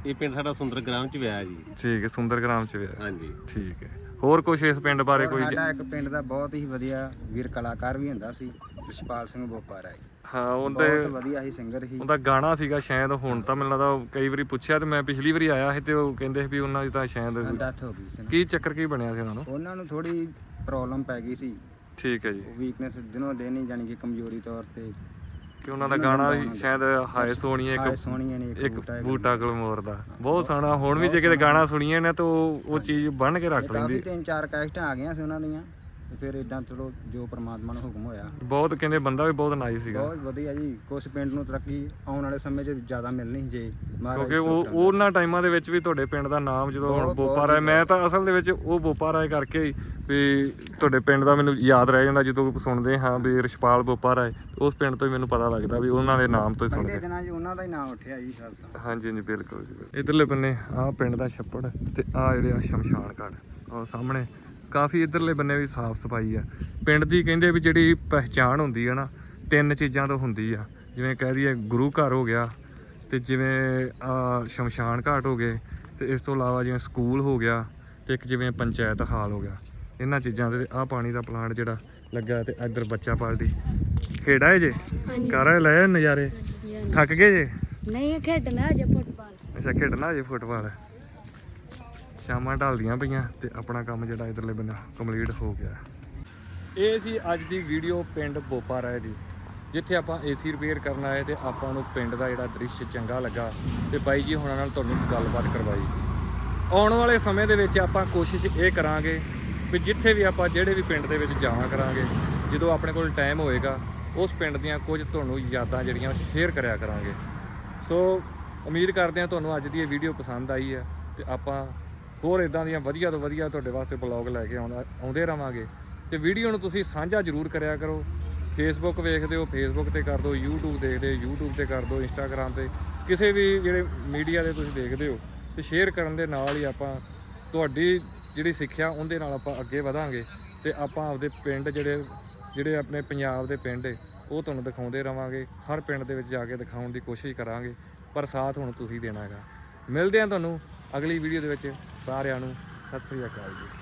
Speaker 3: ਇਹ ਪਿੰਡ ਸਾਡਾ ਸੁੰਦਰ ਗ੍ਰਾਮ ਚ ਵਿਆਹ ਜੀ।
Speaker 1: ਠੀਕ ਹੈ ਸੁੰਦਰ ਗ੍ਰਾਮ ਚ ਵਿਆਹ।
Speaker 3: ਹਾਂਜੀ।
Speaker 1: ਠੀਕ ਹੈ। ਹੋਰ ਕੁਝ ਇਸ ਪਿੰਡ ਬਾਰੇ ਕੋਈ ਜ-
Speaker 5: ਸਾਡਾ ਇੱਕ ਪਿੰਡ ਦਾ ਬਹੁਤ ਹੀ ਵਧੀਆ ਵੀਰ ਕਲਾਕਾਰ ਵੀ ਹੁੰਦਾ ਸੀ ਰਿਸ਼ਪਾਲ ਸਿੰਘ ਬੋਪਾ ਰਾਏ
Speaker 1: ਹਾਂ ਉਹਦੇ
Speaker 5: ਬਹੁਤ ਵਧੀਆ ਹੀ ਸਿੰਗਰ ਸੀ।
Speaker 1: ਉਹਦਾ ਗਾਣਾ ਸੀਗਾ ਸ਼ਾਇਦ ਹੁਣ ਤਾਂ ਮੈਨੂੰ ਲੱਗਦਾ ਕਈ ਵਾਰੀ ਪੁੱਛਿਆ ਤੇ ਮੈਂ ਪਿਛਲੀ ਵਾਰੀ ਆਇਆ ਸੀ ਤੇ ਉਹ ਕਹਿੰਦੇ ਸੀ ਵੀ ਉਹਨਾਂ ਦੀ ਤਾਂ ਸ਼ਾਇਦ
Speaker 5: ਡੈਥ ਹੋ ਗਈ ਸੀ ਨਾ।
Speaker 1: ਕੀ ਚੱਕਰ ਕੀ ਬਣਿਆ ਸੀ ਉਹਨਾਂ ਨੂੰ?
Speaker 5: ਉਹਨਾਂ ਨੂੰ ਥੋੜੀ ਪ੍ਰੋਬਲਮ ਪੈ ਗਈ ਸੀ।
Speaker 1: ਠੀਕ ਹੈ ਜੀ।
Speaker 5: ਉਹ ਵੀਕਨੈਸ ਦਿਨੋਂ ਦਿਨ ਹੀ ਜਾਨੀ ਕਿ ਕਮਜ਼ੋਰੀ ਤੌਰ ਤੇ।
Speaker 1: ਕਿ ਉਹਨਾਂ ਦਾ ਗਾਣਾ ਸ਼ਾਇਦ ਹਾਏ ਸੋਹਣੀਏ
Speaker 5: ਆਏ
Speaker 1: ਇੱਕ
Speaker 5: ਸੋਹਣੀਆਂ ਨੇ
Speaker 1: ਇੱਕ
Speaker 5: ਬੂਟਾ।
Speaker 1: ਬੂਟਾ ਗਲਮੋਰ ਦਾ। ਬਹੁਤ ਸੋਹਣਾ ਹੁਣ ਵੀ ਜੇ ਕਿਤੇ ਗਾਣਾ ਸੁਣੀਏ ਨਾ ਤਾਂ ਉਹ ਉਹ ਚੀਜ਼ ਬਣ ਕੇ ਰੱਖ
Speaker 5: ਕਾਫੀ
Speaker 1: ਲੈਂਦੀ।
Speaker 5: ਤਿੰਨ ਚਾਰ ਕੈਸਟਾਂ ਆ ਗਈਆਂ ਸੀ ਉਹਨਾਂ ਦੀਆਂ। ਤੇ ਫਿਰ ਇਦਾਂ ਚਲੋ ਜੋ ਪ੍ਰਮਾਤਮਾ ਨੂੰ ਹੁਕਮ ਹੋਇਆ।
Speaker 1: ਬਹੁਤ ਕਹਿੰਦੇ ਬੰਦਾ ਵੀ ਬਹੁਤ ਨਾਈਸ ਸੀਗਾ।
Speaker 5: ਬਹੁਤ ਵਧੀਆ ਜੀ। ਕੁਝ ਪਿੰਡ ਨੂੰ ਤਰੱਕੀ ਆਉਣ ਵਾਲੇ ਸਮੇਂ 'ਚ ਜ਼ਿਆਦਾ ਮਿਲਣੀ ਜੇ। ਮਹਾਰਾਜ
Speaker 1: ਕਿਉਂਕਿ ਉਹ ਉਹਨਾਂ ਟਾਈਮਾਂ ਦੇ ਵਿੱਚ ਵੀ ਤੁਹਾਡੇ ਪਿੰਡ ਦਾ ਨਾਮ ਜਦੋਂ ਹੁਣ ਬੋਪਾ ਰਾਏ ਮੈਂ ਤਾਂ ਅਸਲ ਦੇ ਵਿੱਚ ਉਹ ਬੋਪਾ ਰਾਏ ਕਰਕੇ ਹੀ ਵੀ ਤੁਹਾਡੇ ਪਿੰਡ ਦਾ ਮੈਨੂੰ ਯਾਦ ਰਹਿ ਜਾਂਦਾ ਜਦੋਂ ਸੁਣਦੇ ਹਾਂ ਵੀ ਰਿਸ਼ਪਾਲ ਬੋਪਾ ਰਾਏ ਉਸ ਪਿੰਡ ਤੋਂ ਹੀ ਮੈਨੂੰ ਪਤਾ ਲੱਗਦਾ ਵੀ ਉਹਨਾਂ ਦੇ ਨਾਮ ਤੋਂ ਹੀ ਸੁਣ
Speaker 5: ਪਹਿਲੇ
Speaker 1: ਕੇ
Speaker 5: ਦਿਨਾਂ 'ਚ ਉਹਨਾਂ ਦਾ ਹੀ ਨਾਮ ਉੱਠਿਆ ਜੀ ਸਭ ਤੋਂ।
Speaker 1: ਹਾਂਜੀ ਹਾਂਜੀ ਬਿਲਕੁਲ ਜੀ। ਇੱਧਰਲੇ ਬੰਨੇ ਆਹ ਪਿੰਡ ਦਾ ਛੱਪੜ ਤੇ ਆਹ ਜਿਹੜੇ ਆ ਸ਼ਮਸ਼ਾਨ ਘਾਟ ਉਹ ਸਾਹਮਣੇ ਕਾਫੀ ਇੱਧਰਲੇ ਬੰਨੇ ਵੀ ਸਾਫ਼ ਸਫ਼ਾਈ ਆ। ਪਿੰਡ ਦੀ ਕਹਿੰਦੇ ਵੀ ਜਿਹੜੀ ਪਹਿਚਾਣ ਹੁੰਦੀ ਆ ਨਾ ਤਿੰਨ ਚੀਜ਼ਾਂ ਤੋਂ ਹੁੰਦੀ ਆ। ਜਿਵੇਂ ਕਹਿ ਦਈਏ ਗੁਰੂ ਘਰ ਹੋ ਗਿਆ ਤੇ ਜਿਵੇਂ ਆ ਸ਼ਮਸ਼ਾਨ ਘਾਟ ਹੋ ਗਏ ਤੇ ਇਸ ਤੋਂ ਇਲਾਵਾ ਜਿਵੇਂ ਸਕੂਲ ਹੋ ਗਿਆ ਤੇ ਇੱਕ ਜਿਵੇਂ ਪੰਚਾਇਤ ਹਾਲ ਹੋ ਗਿਆ। ਇਹਨਾਂ ਚੀਜ਼ਾਂ ਦੇ ਆਹ ਪਾਣੀ ਦਾ ਪਲਾਂਟ ਜਿਹੜਾ ਲੱਗਾ ਤੇ ਇੱਧਰ ਬੱਚਾ ਪਾਲਟੀ ਖੇਡਾ ਹੈ ਜੇ? ਕਰ ਲੈ ਨਜ਼ਾਰੇ? ਥੱਕ ਗਏ ਜੇ?
Speaker 4: ਨਹੀਂ ਖੇਡਣਾ ਅਜੇ ਫੁੱਟਬਾਲ।
Speaker 1: ਅੱਛਾ ਖੇਡਣਾ ਜੇ ਫੁੱਟਬਾਲ। ਸ਼ਾਮਾਂ ਢਲਦੀਆਂ ਪਈਆਂ ਤੇ ਆਪਣਾ ਕੰਮ ਜਿਹੜਾ ਇਧਰਲੇ ਬੰਨੇ ਕੰਪਲੀਟ ਹੋ ਗਿਆ। ਇਹ ਸੀ ਅੱਜ ਦੀ ਵੀਡੀਓ ਪਿੰਡ ਬੋਪਾ ਰਾਏ ਦੀ, ਜਿੱਥੇ ਆਪਾਂ ਏਸੀ ਰਿਪੇਅਰ ਕਰਨ ਆਏ ਤੇ ਆਪਾਂ ਨੂੰ ਪਿੰਡ ਦਾ ਜਿਹੜਾ ਦ੍ਰਿਸ਼ ਚੰਗਾ ਲੱਗਾ ਤੇ ਬਾਈ ਜੀ ਹੁਣਾਂ ਨਾਲ ਤੁਹਾਨੂੰ ਗੱਲਬਾਤ ਕਰਵਾਈ। ਆਉਣ ਵਾਲੇ ਸਮੇਂ ਦੇ ਵਿੱਚ ਆਪਾਂ ਕੋਸ਼ਿਸ਼ ਇਹ ਕਰਾਂਗੇ ਵੀ ਜਿੱਥੇ ਵੀ ਆਪਾਂ ਜਿਹੜੇ ਵੀ ਪਿੰਡ ਦੇ ਵਿੱਚ ਜਾਵਾਂ ਕਰਾਂਗੇ, ਜਦੋਂ ਆਪਣੇ ਕੋਲ ਟਾਈਮ ਹੋਏਗਾ, ਉਸ ਪਿੰਡ ਦੀਆਂ ਕੁਝ ਤੁਹਾਨੂੰ ਯਾਦਾਂ ਜਿਹੜੀਆਂ ਸ਼ੇਅਰ ਕਰਿਆ ਕਰਾਂਗੇ। ਸੋ ਉਮੀਦ ਕਰਦੇ ਹਾਂ ਤੁਹਾਨੂੰ ਅੱਜ ਦੀ ਇਹ ਵੀਡੀਓ ਪਸੰਦ ਆਈ ਹੈ ਤੇ ਆਪਾਂ ਹੋਰ ਇਦਾਂ ਦੀਆਂ ਵਧੀਆ ਤੋਂ ਵਧੀਆ ਤੁਹਾਡੇ ਵਾਸਤੇ ਬਲੌਗ ਲੈ ਕੇ ਆਉਂਦਾ ਆਉਂਦੇ ਰਵਾਂਗੇ। ਤੇ ਵੀਡੀਓ ਨੂੰ ਤੁਸੀਂ ਸਾਂਝਾ ਜ਼ਰੂਰ ਕਰਿਆ ਕਰੋ। ਫੇਸਬੁੱਕ ਵੇਖਦੇ ਹੋ ਫੇਸਬੁੱਕ ਤੇ ਕਰ ਦਿਓ, YouTube ਦੇਖਦੇ ਹੋ, YouTube ਤੇ ਕਰ ਦਿਓ, Instagram ਤੇ। ਕਿਸੇ ਵੀ ਜਿਹੜੇ ਮੀਡੀਆ ਦੇ ਤੁਸੀਂ ਦੇਖਦੇ ਹੋ, ਤੇ ਸ਼ੇਅਰ ਕਰਨ ਦੇ ਨਾਲ ਹੀ ਆਪਾਂ ਤੁਹਾਡੀ ਜਿਹੜੀ ਸਿੱਖਿਆ, ਉਹਦੇ ਨਾਲ ਆਪਾਂ ਅੱਗੇ ਵਧਾਂਗੇ। ਤੇ ਆਪਾਂ ਆਪਦੇ ਪਿੰਡ ਜਿਹੜੇ ਜਿਹੜੇ ਆਪਣੇ ਪੰਜਾਬ ਦੇ ਪਿੰਡ ਏ, ਉਹ ਤੁਹਾਨੂੰ ਦਿਖਾਉਂਦੇ ਰਵਾਂਗੇ। ਹਰ ਪਿੰਡ ਦੇ ਵਿੱਚ ਜਾ ਕੇ ਦਿਖਾਉਣ ਦੀ ਕੋਸ਼ਿਸ਼ ਕਰਾਂਗੇ। ਪਰ ਸਾਥ ਹੁਣ ਤੁਸੀਂ ਦੇਣਾ ਹੈਗਾ। ਮਿਲਦੇ ਹਾਂ ਤੁਹਾਨੂੰ ਅਗਲੀ ਵੀਡੀਓ ਦੇ ਵਿੱਚ ਸਾਰਿਆਂ ਨੂੰ ਸਤਿ ਸ੍ਰੀ ਅਕਾਲ ਜੀ।